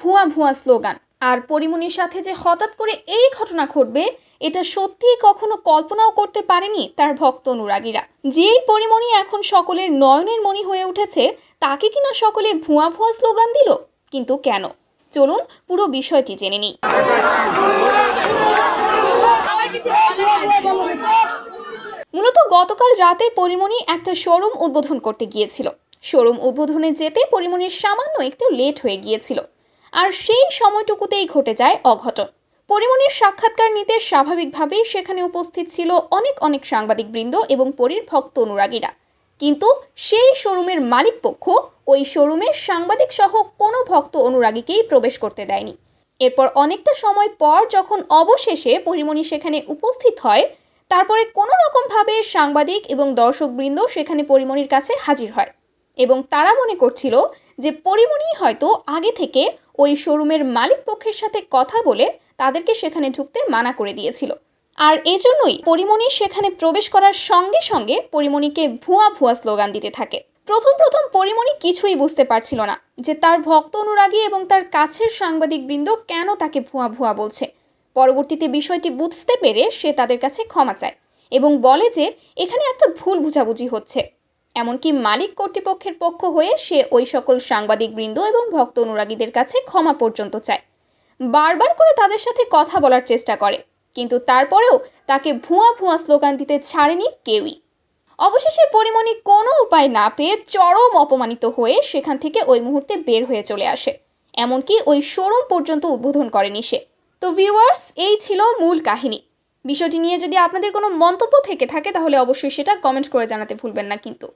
ভুয়া ভুয়া স্লোগান। আর পরিমণির সাথে যে হঠাৎ করে এই ঘটনা ঘটবে, এটা সত্যিই কখনো কল্পনাও করতে পারেনি তার ভক্ত অনুরাগীরা। যেই পরিমণি এখন সকলের নয়নের মণি হয়ে উঠেছে, তাকে কিনা সকলে ভুয়া ভুয়া স্লোগান দিল? কিন্তু কেন? চলুন পুরো বিষয়টি জেনে নিই। মূলত গতকাল রাতে পরিমণি একটা শোরুম উদ্বোধন করতে গিয়েছিল। শোরুম উদ্বোধনে যেতে পরিমণির সামান্য একটু লেট হয়ে গিয়েছিল। আর সেই সময়টুকুতেই ঘটে যায় অঘটন। পরিমণির সাক্ষাৎকার নিতে স্বাভাবিকভাবেই সেখানে উপস্থিত ছিল অনেক অনেক সাংবাদিকবৃন্দ এবং পরীর ভক্ত অনুরাগীরা। কিন্তু সেই শোরুমের মালিক পক্ষ ওই শোরুমে সাংবাদিক সহ কোনো ভক্ত অনুরাগীকেই প্রবেশ করতে দেয়নি। এরপর অনেকটা সময় পর যখন অবশেষে পরিমণি সেখানে উপস্থিত হয়, তারপরে কোনো রকমভাবে সাংবাদিক এবং দর্শকবৃন্দ সেখানে পরিমণির কাছে হাজির হয়। এবং তারা মনে করছিল যে পরিমণি হয়তো আগে থেকে ওই শোরুমের মালিক পক্ষের সাথে কথা বলে তাদেরকে সেখানে ঢুকতে মানা করে দিয়েছিল। আর এজন্যই পরিমণি সেখানে প্রবেশ করার সঙ্গে সঙ্গে পরিমণিকে ভুয়া ভুয়া স্লোগান দিতে থাকে। প্রথম প্রথম পরিমণি কিছুই বুঝতে পারছিল না যে তার ভক্ত অনুরাগী এবং তার কাছের সাংবাদিকবৃন্দ কেন তাকে ভুয়া ভুয়া বলছে। পরবর্তীতে বিষয়টি বুঝতে পেরে সে তাদের কাছে ক্ষমা চায় এবং বলে যে, এখানে একটা ভুল বুঝাবুঝি হচ্ছে। এমনকি মালিক কর্তৃপক্ষের পক্ষ হয়ে সে ওই সকল সাংবাদিকবৃন্দ এবং ভক্ত অনুরাগীদের কাছে ক্ষমা পর্যন্ত চায়। বারবার করে তাদের সাথে কথা বলার চেষ্টা করে, কিন্তু তারপরেও তাকে ভুয়া ভুয়া স্লোগান দিতে ছাড়েনি কেউই। অবশেষে পরিমণি কোনো উপায় না পেয়ে চরম অপমানিত হয়ে সেখান থেকে ওই মুহূর্তে বের হয়ে চলে আসে। এমনকি ওই শোরুম পর্যন্ত উদ্বোধন করেনি সে। তো ভিউয়ার্স এই ছিল মূল কাহিনী। বিষয়টি নিয়ে যদি আপনাদের কোনো মন্তব্য থেকে থাকে, তাহলে অবশ্যই সেটা কমেন্ট করে জানাতে ভুলবেন না কিন্তু।